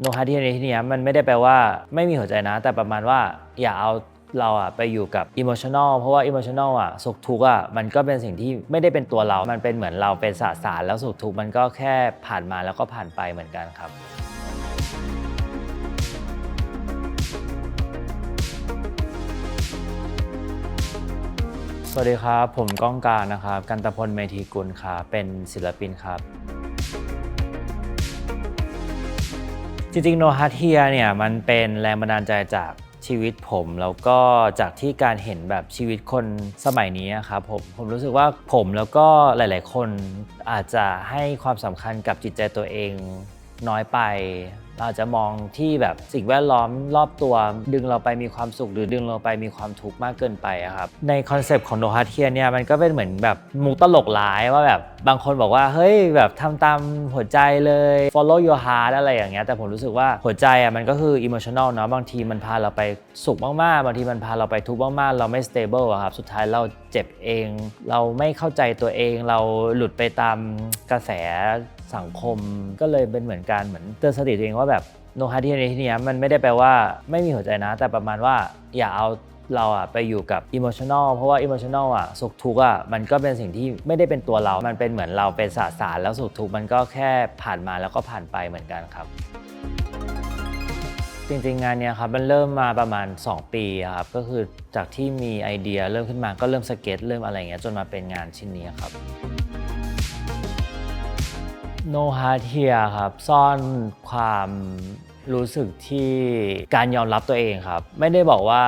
โนฮาที่ในที่นี้มันไม่ได้แปลว่าไม่มีหัวใจนะ แต่ประมาณว่าอย่าเอาเราอะไปอยู่กับอิโมชัน a ลเพราะว่าอิโมชัน a ลอะสุขทุกข์อะมันก็เป็นสิ่งที่ไม่ได้เป็นตัวเรา มันเป็นเหมือนเราเป็นสสารแล้วสุขทุกข์มันก็แค่ผ่านมาแล้วก็ผ่านไปเหมือนกันครับสวัสดีครับ ผมก้องการนะครับ กันตพลเมธีกุลครับเป็นศิลปินครับ จริงๆโนฮัทเทียเนี่ยมันเป็นแรงบันดาลใจจากชีวิตผมแล้วก็จากที่การเห็นแบบชีวิตคนสมัยนี้ครับผมผมรู้สึกว่าผมแล้วก็หลาย ๆ คนอาจจะให้ความสำคัญกับจิตใจตัวเอง น้อยไปเราอาจจะมองที่แบบสิ่งแวดล้อมรอบตัว ดึงเราไปมีความสุขหรือดึงเราไปมีความทุกข์มากเกินไปครับ ในคอนเซปต์ของโนฮัทเทียเนี่ยมันก็เป็นเหมือนแบบมุกตลกร้ายว่าแบบบางคนบอกว่า เฮ้ยแบบทำตามหัวใจเลย follow your heart อะไรอย่างเงี้ยแต่ผมรู้สึกว่าหัวใจอะมันก็คือ emotional เนาะบางทีมันพาเราไปสุขมากๆ บางทีมันพาเราไปทุกข์มากๆ เราไม่ stable อะครับสุดท้ายเราเจ็บเอง เราไม่เข้าใจตัวเองเราหลุดไปตามกระแส สังคมก็เลยเป็นเหมือนการเหมือนเตือนสติตัวเองว่าแบบโนฮาที่ในที่นี้มันไม่ได้แปลว่าไม่มีหัวใจนะ แต่ประมาณว่าอย่าเอาเราอะไปอยู่กับอิโมชัน a ลเพราะว่าอิโมชัน a ลอะสุขทุกข์อะมันก็เป็นสิ่งที่ไม่ได้เป็นตัวเรา มันเป็นเหมือนเราเป็นสาสารแล้วสุขทุกข์มันก็แค่ผ่านมาแล้วก็ผ่านไปเหมือนกันครับ จริงๆงานเนี้ยครับมันเริ่มมาประมาณ 2 ปีครับก็คือจากที่มีไอเดียเริ่มขึ้นมาก็เริ่มสเก็ตเริ่มอะไรเงี้ยจนมาเป็นงานชิ้นนี้ครับ No Heart Here ครับ ซ่อนความรู้สึกที่การยอมรับตัวเองครับ ไม่ได้บอกว่า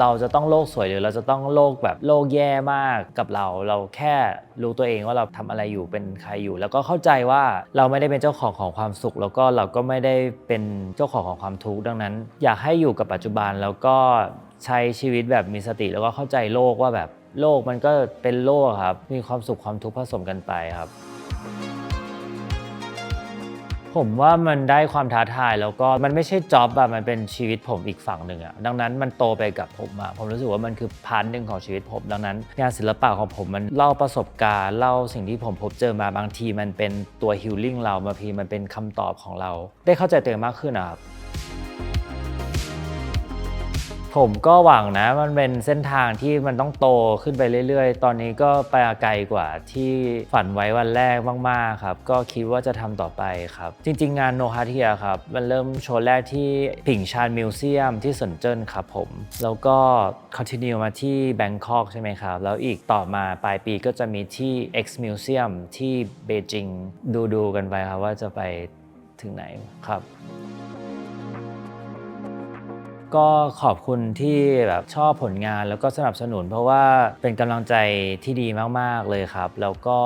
เราจะต้องโลกสวยหรือเราจะต้องโลกแบบโลกแย่มากกับเรา เราแค่รู้ตัวเองว่าเราทำอะไรอยู่เป็นใครอยู่ แล้วก็เข้าใจว่าเราไม่ได้เป็นเจ้าของของความสุข แล้วก็เราก็ไม่ได้เป็นเจ้าของของความทุกข์ดังนั้น อยากให้อยู่กับปัจจุบันแล้วก็ใช้ชีวิตแบบมีสติแล้วก็เข้าใจโลกว่าแบบโลกมันก็เป็นโลกครับ มีความสุขความทุกข์ผสมกันไปครับ ผมว่ามันได้ความท้าทายแล้วก็มันไม่ใช่จ็อบอะมันเป็นชีวิตผมอีกฝั่งหนึ่งอะดังนั้นมันโตไปกับผมอะผมรู้สึกว่ามันคือพาร์ทหนึ่งของชีวิตผมดังนั้น งานศิลปะของผมมันเล่าประสบการณ์เล่าสิ่งที่ผมพบเจอมาบางทีมันเป็นตัวฮิลลิ่งเราบางทีมันเป็นคำตอบของเรา ได้เข้าใจตัวเองมากขึ้นอะครับ ผมก็หวังนะมันเป็นเส้นทางที่มันต้องโตขึ้นไปเรื่อยๆ ตอนนี้ก็ไปไกลกว่าที่ฝันไว้วันแรกมากๆครับ ก็คิดว่าจะทำต่อไปครับ จริง ๆ งานโนฮาเทียครับ มันเริ่มโชว์แรกที่ผิงชานมิวเซียมที่สนเจิ้นครับผม แล้วก็คอนติเนียมาที่แบงคอกใช่ไหมครับ แล้วอีกต่อมาปลายปีก็จะมีที่ X Museum ที่เบจิงดูๆกันไปครับว่าจะไปถึงไหนครับ ก็ขอบคุณที่แบบชอบผลงานแล้วก็สนับสนุน เพราะว่าเป็นกำลังใจที่ดีมาก ๆ เลยครับ แล้วก็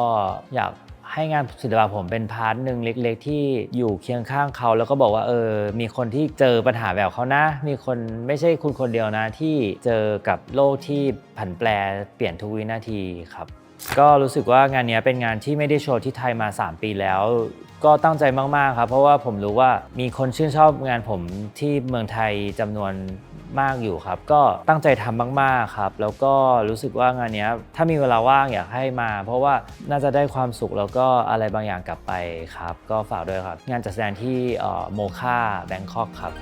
อยากให้งานศิลปะผมเป็นพาร์ทหนึ่งเล็ก ๆ ที่อยู่เคียงข้างเขา แล้วก็บอกว่าเออ มีคนที่เจอปัญหาแบบเขานะ มีคนไม่ใช่คุณคนเดียวนะที่เจอกับโลกที่ผันแปรเปลี่ยนทุกวินาทีครับ ก็รู้สึกว่างานนี้เป็นงานที่ไม่ได้โชว์ที่ไทยมา 3 ปีแล้ว ก็ตั้งใจมาก ๆ ครับ เพราะว่าผมรู้ว่ามีคนชื่นชอบงานผมที่เมืองไทยจำนวนมากอยู่ครับ ก็ตั้งใจทำมาก ๆ ครับ แล้วก็รู้สึกว่างานนี้ถ้ามีเวลาว่างอยากให้มา เพราะว่าน่าจะได้ความสุขแล้วก็อะไรบางอย่างกลับไปครับ ก็ฝากด้วยครับ งานจัดแสดงที่โมคาแบงคอกครับ